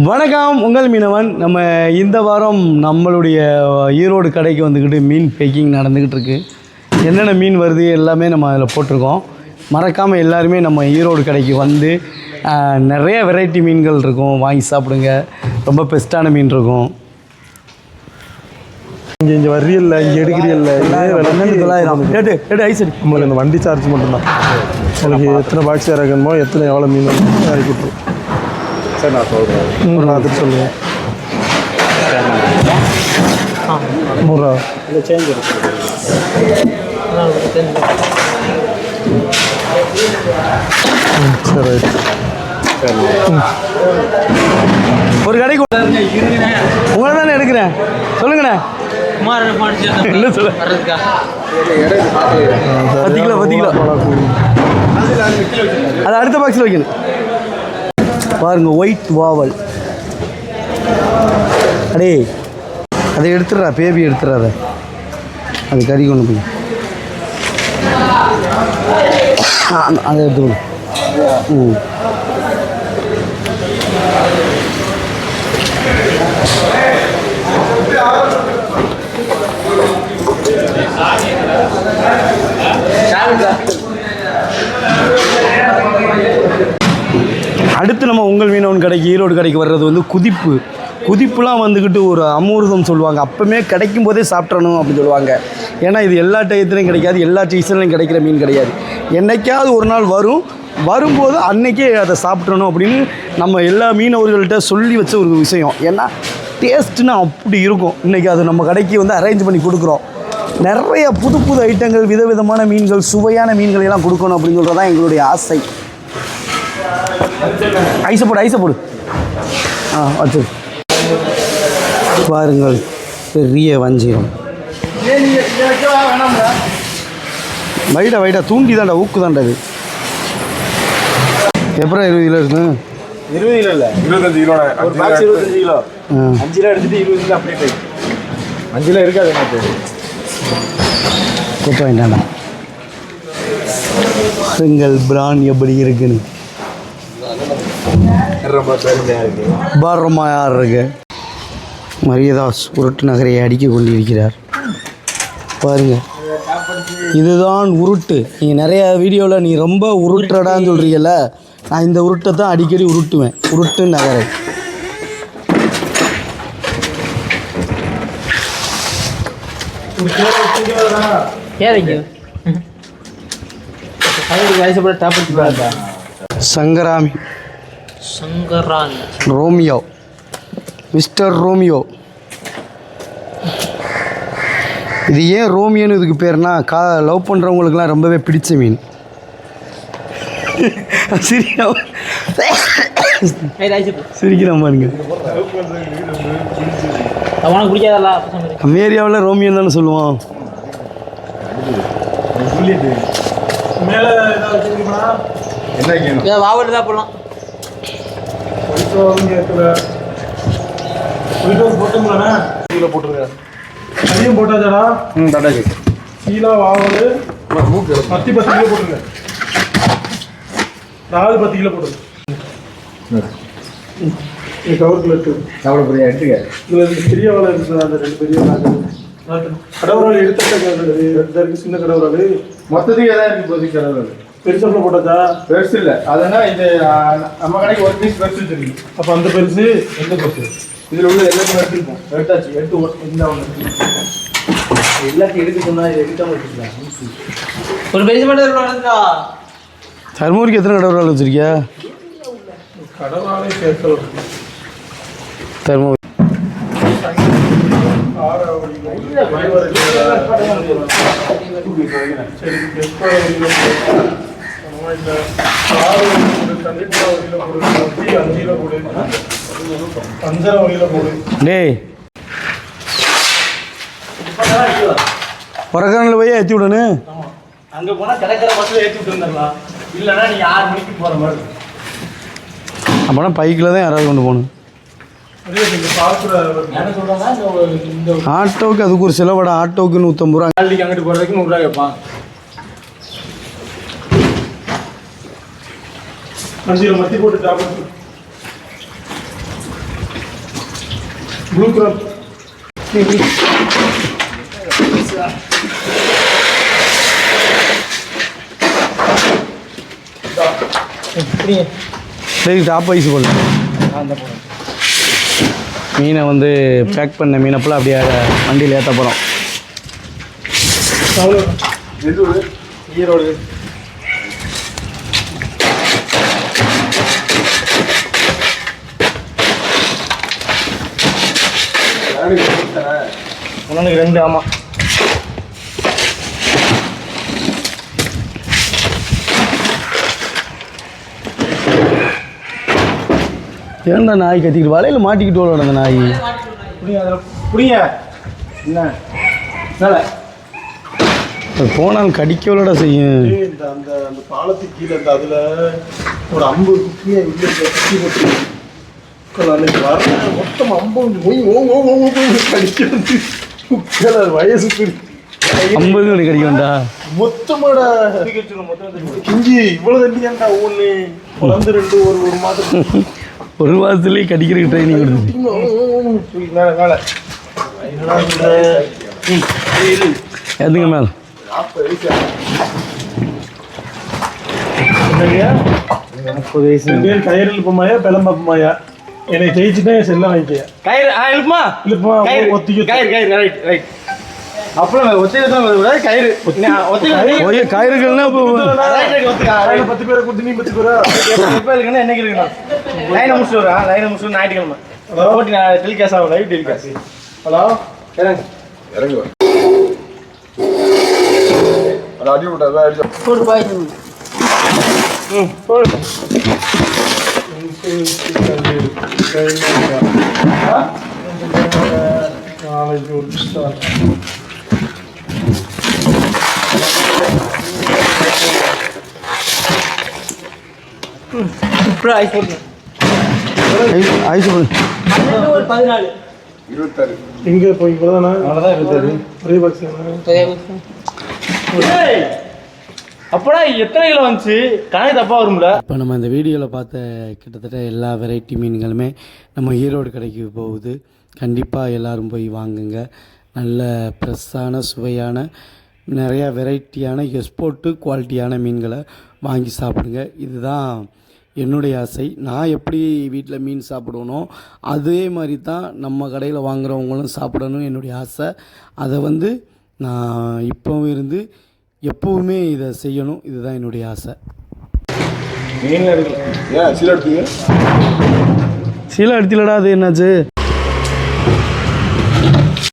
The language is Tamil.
வணக்கம் உங்கள் மீனவன். நம்ம இந்த வாரம் நம்மளுடைய ஈரோடு கடைக்கு வந்துக்கிட்டு மீன் பேக்கிங் நடந்துக்கிட்டு இருக்கு. என்னென்ன மீன் வருது எல்லாமே நம்ம அதில் போட்டிருக்கோம். மறக்காமல் எல்லாருமே நம்ம ஈரோடு கடைக்கு வந்து நிறைய வெரைட்டி மீன்கள் இருக்கும். வாங்கி சாப்பிடுங்க. ரொம்ப பெஸ்ட்டான மீன் இருக்கும். இங்கே இங்கே வர்றியல்ல இங்கே எடுக்கிறீல்ல. எடு எடு ஐஸ் அடி. நம்மளுக்கு இந்த வண்டி சார்ஜ் மட்டும்தான். உங்களுக்கு எத்தனை பாக்ஸ் இறக்கணுமோ எத்தனை எவ்வளோ மீன் இறக்கி விட்ருவோம் சரி நான் சொல்கிறேன் நான் அதுக்கு சொல்லுவேன். நூறுரூவா ம் சரி. ரைட் ஒரு கடைக்கு உங்களை தானே எடுக்கிறேன். சொல்லுங்கண்ணே. என்ன சொல்ல பத்து கிலோ பத்து கிலோ அது அடுத்த பாக்ஸில் வைக்கணும். பாருங்கள் ஒயிட் வாவல் அடே அதை எடுத்துடுறா பேபி எடுத்துடுறாத அது. கறி கொண்டு போய். அதை எடுத்துக்கணும் ம். அடுத்து நம்ம உங்கள் மீனவன் கடைக்கு ஈரோடு கடைக்கு வர்றது வந்து குதிப்பு. குதிப்புலாம் வந்துக்கிட்டு ஒரு அமூர்தம் சொல்லுவாங்க. அப்போமே கிடைக்கும் போதே சாப்பிட்றணும் அப்படின்னு சொல்லுவாங்க. ஏன்னா இது எல்லா டயத்துலையும் கிடைக்காது எல்லா சீசன்லையும் கிடைக்கிற மீன் கிடையாது. என்றைக்காவது ஒரு நாள் வரும். வரும்போது அன்னைக்கே அதை சாப்பிட்றணும் அப்படின்னு நம்ம எல்லா மீனவர்கள்ட்ட சொல்லி வச்ச ஒரு விஷயம். ஏன்னா டேஸ்ட்டுன்னு அப்படி இருக்கும். இன்றைக்கி அது நம்ம கடைக்கு வந்து அரேஞ்ச் பண்ணி கொடுக்குறோம். நிறைய புது புது ஐட்டங்கள் விதவிதமான மீன்கள் சுவையான மீன்கள் எல்லாம் கொடுக்கணும் அப்படின்னு சொல்கிறது தான் எங்களுடைய ஆசை. ஐஸை போடு ஐஸை போடு. ஆ வச்சு பாருங்கள் பெரிய வஞ்சிரம். வைடா வைடா தூண்டி தாண்டா ஊக்கு தாண்டா இது. எப்பறம் இருபது கிலோ இருக்கு இருபது கிலோ இல்லை. இருபத்தஞ்சு கிலோ. ஒரு பாக்ஸ் இருபத்தஞ்சு கிலோ. ஆ. அஞ்சு கிலோ எடுத்துட்டு இருபது கிலோ அப்படியே போய் அஞ்சு கிலோ இருக்காது எனக்கு கொத்த வேண்டாம்டா பாருங்கள் பிரான் எப்படி இருக்குன்னு. ரொம்ப பெருமையாக இருக்குது இருக்கு மரியதாஸ் உருட்டு நகரை அடிக்க கொண்டிருக்கிறார். பாருங்க. இதுதான் உருட்டு. நீங்கள் நிறைய வீடியோவில் நீ ரொம்ப உருட்டுறடான்னு சொல்கிறீங்கல்ல நான் இந்த உருட்டை தான் அடிக்கடி உருட்டுவேன். உருட்டு நகரை. சங்கராமி. சங்கரான் ரோமியோ. Mister Romeo. இது ஏன் ரோமியோன்னு இதுக்கு பேர்னா கா லவ் பண்ணுறவங்களுக்குலாம் ரொம்பவே பிடிச்ச மீன். சிரிக்கிறா. ஐசப்பு சிரிக்கிறான் பாருங்க. நம்ம ஏரியாவில் ரோமியோன்னு தானே சொல்லுவோம் மேலே ஏதாவது வச்சுருக்கீங்களா என்ன கேணும் ஏதாவது வாவட்டு தான் போடலாம் போட்டுங்களா கீழே போட்டுருங்க. அதையும் போட்டாச்சாடா ம் தட்டாச்சு கீழே வாவல் பத்து பத்து கிலோ போட்டுருங்க. நாலு பத்து கிலோ போட்டுருங்க. இது கவருக்குள்ள இருக்கு சாப்பிட போறியா எடுத்துக்க. இதுல ரெண்டு பெரிய வாழை இருக்குது அந்த ரெண்டு பெரிய வாழை கடவுளால் எடுத்துட்ட இருக்கு சின்ன கடவுளால். மொத்தத்துக்கு எதாவது இருக்கு இப்போதைக்கு கடவுள் பெருசாப்புல போட்டாச்சா பெருசு இல்லை அதுனா இந்த நம்ம கடைக்கு ஒரு பீஸ் பெருசு வச்சிருக்கு அப்போ அந்த பெருசு எந்த பெருசு இதில் உள்ள எல்லாத்தையும் எடுத்துருக்கோம் எடுத்தாச்சு எடுத்து இந்த ஒன்று எல்லாத்தையும் எடுக்க சொன்னா இதை எடுக்காம வச்சுக்கலாம் ஒரு பெரிய மட்டும் தருமபுரிக்கு எத்தனை கடவுளால் வச்சுருக்கியா கடவுளாலே சேர்க்கலாம் தருமபுரி சரி இந்த ஆறு அஞ்சரை போடு டேய். உரக்கானில் போய் ஏற்றி விடணும் அங்கே போனால் கிடக்கிற பஸ்ஸில் ஏற்றி விட்டுருந்துடலாம் இல்லைன்னா நீ ஆறு மணிக்கு போகிற மாதிரி அப்போனா பைக்கில் தான் யாராவது கொண்டு போகணும். நீங்கள் ஆட்டோவுக்கு அதுக்கு ஒரு செலவடா ஆட்டோவுக்கு நூற்றம்பது ரூபா அங்கிட்டு போகிறதுக்கு நூறுரூவா கேட்பான். அஞ்சு மத்தி போட்டு சாப்பிட்டு ப்ளூ கலர் சரி டாப் ஐஸ் போடல மீனை வந்து பேக் பண்ண மீனை ஃபுல்லாக அப்படியே வண்டியில் ஏற்ற போகிறோம் ஈரோடு. உனக்கு ரெண்டு ஆமாம் ஏன்டா நாய் கத்திக்கிட்டு வலையில் மாட்டிக்கிட்டு ஓட அந்த நாய்? புடிங்க என்ன? போனால் கடிக்கவலடா செய்யும். ஏய், இந்த அந்த அந்த பாலத்துக்கு கீழே இந்த அதுல ஒரு ஐம்பது குட்டியை அன்னைக்கு வர மொத்தம் ஐம்பது ஒய் ஓ ஓ ஓ ஓ கடிக்கிறது குட்டியால வயசு. ஐம்பது மணி கடிக்கண்டா மொத்தமாடா. கிஞ்சி இவ்வளவு தண்ணியாண்டா ஒண்ணு குழந்தை ரெண்டு ஒரு ஒரு மாதம் ஒரு மாதத்துலேயே கடிக்கிறதுக்கு ட்ரைனிங் கொடுத்து மேல மேல. எதுங்க மேலே நாற்பது வயசு. கயிறு இழுப்பமாயா பெலம் என்னை ஜெயிச்சுட்டா என் செல்லம் வாங்கிக்க கயிறு ஆ இழுப்புமா? இழுப்பமா கயிறு ஒத்திக்க கயிறு கயிறு ரைட் ரைட் அப்புறம் ஒத்திதான் விடாது கயிறு. ஒத்திக்க லைன்ல பத்து பேரை கொடுத்து நீ பத்து பேரா? எப்போ இருக்குன்னா என்னைக்கு இருக்கணும் லைனை முடிச்சுட்டு வரா லைனை முடிச்சுட்டு ஞாயிற்றுக்கிழமை. போட்டி நான் டெலிகாஸ்ட் ஆகும் லைவ் டெலிகாஸ்ட். ஹலோ? இறங்கு. இறங்குவா அது அடி விட்டா அடிச்சா போட்டு பாய்ச்சு நாளைக்கு ஒரு ஸ்டார் ஐஸ் ஐஸ் ஒரு பதினாலு இருபத்தாறு எங்க போய் இவ்வளவுதானா அவ்வளோதான் இருக்காது ஒரே பாக்ஸ் அப்போனா எத்தனை கிலோ வந்துச்சு? கணக்கு தப்பாக வரும்ல. இப்போ நம்ம இந்த வீடியோவில் பார்த்த கிட்டத்தட்ட எல்லா வெரைட்டி மீன்களுமே நம்ம ஈரோடு கடைக்கு போகுது. கண்டிப்பாக எல்லாரும் போய் வாங்குங்க. நல்ல ஃப்ரெஷ்ஷான சுவையான நிறையா வெரைட்டியான எக்ஸ்போர்ட்டு குவாலிட்டியான மீன்களை வாங்கி சாப்பிடுங்க. இதுதான் என்னுடைய ஆசை. நான் எப்படி வீட்டில் மீன் சாப்பிடுவனோ அதே மாதிரி தான் நம்ம கடையில் வாங்குகிறவங்களும் சாப்பிடணும் என்னுடைய ஆசை. அதை வந்து நான் இப்போவும் இருந்து எப்போவுமே இதை செய்யணும் இதுதான் என்னுடைய ஆசை. ஏன் சீல எடுத்தீங்க சீலை எடுத்துலடா அது என்னாச்சு?